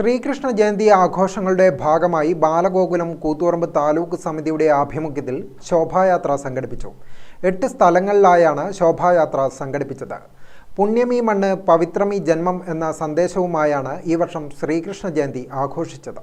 ശ്രീകൃഷ്ണ ജയന്തി ആഘോഷങ്ങളുടെ ഭാഗമായി ബാലഗോകുലം കൂത്തുപറമ്പ് താലൂക്ക് സമിതിയുടെ ആഭിമുഖ്യത്തിൽ ശോഭായാത്ര സംഘടിപ്പിച്ചു. എട്ട് സ്ഥലങ്ങളിലായാണ് ശോഭായാത്ര സംഘടിപ്പിച്ചത്. പുണ്യമീ മണ്ണ് പവിത്രമീ ജന്മം എന്ന സന്ദേശവുമായാണ് ഈ വർഷം ശ്രീകൃഷ്ണ ജയന്തി ആഘോഷിച്ചത്.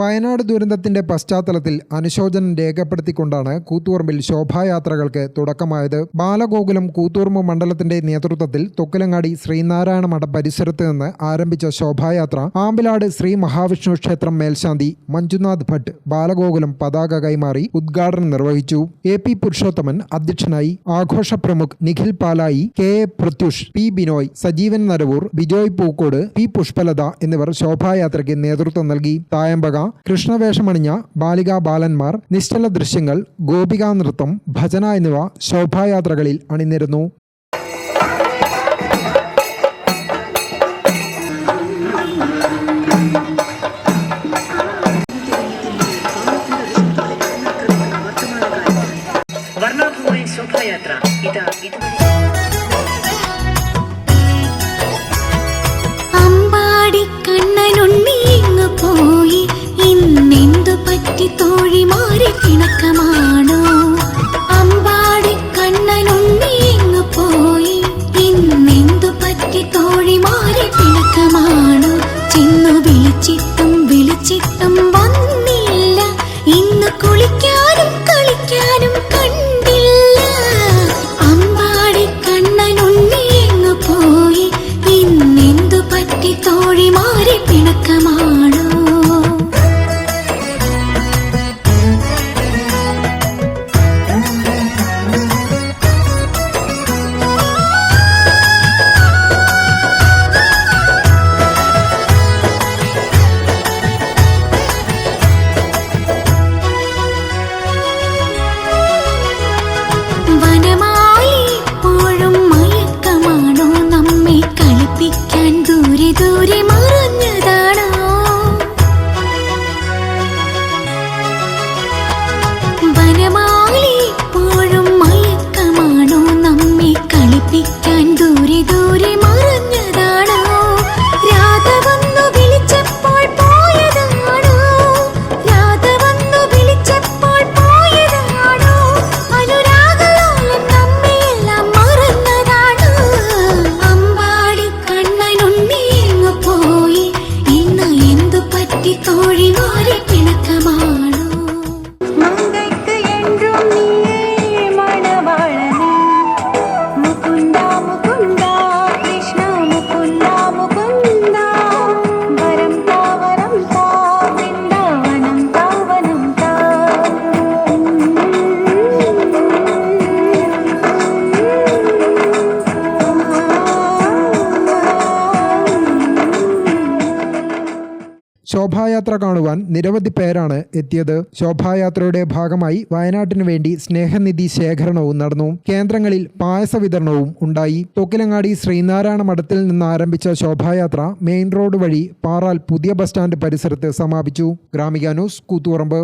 വയനാട് ദുരന്തത്തിന്റെ പശ്ചാത്തലത്തിൽ അനുശോചനം രേഖപ്പെടുത്തിക്കൊണ്ടാണ് കൂത്തുപറമ്പിൽ ശോഭായാത്രകൾക്ക് തുടക്കമായത്. ബാലഗോകുലം കൂത്തുപറമ്പ് മണ്ഡലത്തിന്റെ നേതൃത്വത്തിൽ തൊക്കിലങ്ങാടി ശ്രീനാരായണ മഠ പരിസരത്ത് നിന്ന് ആരംഭിച്ച ശോഭായാത്ര ആമ്പിലാട് ശ്രീ മഹാവിഷ്ണു ക്ഷേത്രം മേൽശാന്തി മഞ്ജുനാഥ് ഭട്ട് ബാലഗോകുലം പതാക കൈമാറി ഉദ്ഘാടനം നിർവഹിച്ചു. എ പി പുരുഷോത്തമൻ അധ്യക്ഷനായി ആഘോഷ പ്രമുഖ് Nikhil Palayi K A Prathyush P Binoy Sajeevan Naravoor Bijoy Pookode P Pushpalatha എന്നിവർ ശോഭായാത്രയ്ക്ക് നേതൃത്വം നൽകി. തായമ്പക കൃഷ്ണവേഷമണിഞ്ഞ ബാലികാ ബാലന്മാർ നിശ്ചല ദൃശ്യങ്ങൾ ഗോപികാ നൃത്തം ഭജന എന്നിവ ശോഭായാത്രകളിൽ അണിനിരുന്നു. ശോഭായാത്ര. ഇതാ ഇതുവരെ 一人乗り。ശോഭായാത്ര കാണുവാൻ നിരവധി പേരാണ് എത്തിയത്. ശോഭായാത്രയുടെ ഭാഗമായി വയനാട്ടിനു വേണ്ടി സ്നേഹനിധി ശേഖരണവും നടന്നു. കേന്ദ്രങ്ങളിൽ പായസ വിതരണവും ഉണ്ടായി. തൊക്കിലങ്ങാടി ശ്രീനാരായണ മഠത്തിൽ നിന്ന് ആരംഭിച്ച ശോഭായാത്ര മെയിൻ റോഡ് വഴി പാറാൽ പുതിയ ബസ് സ്റ്റാൻഡ് പരിസരത്ത് സമാപിച്ചു. ഗ്രാമിക ന്യൂസ് കൂത്തുപറമ്പ്.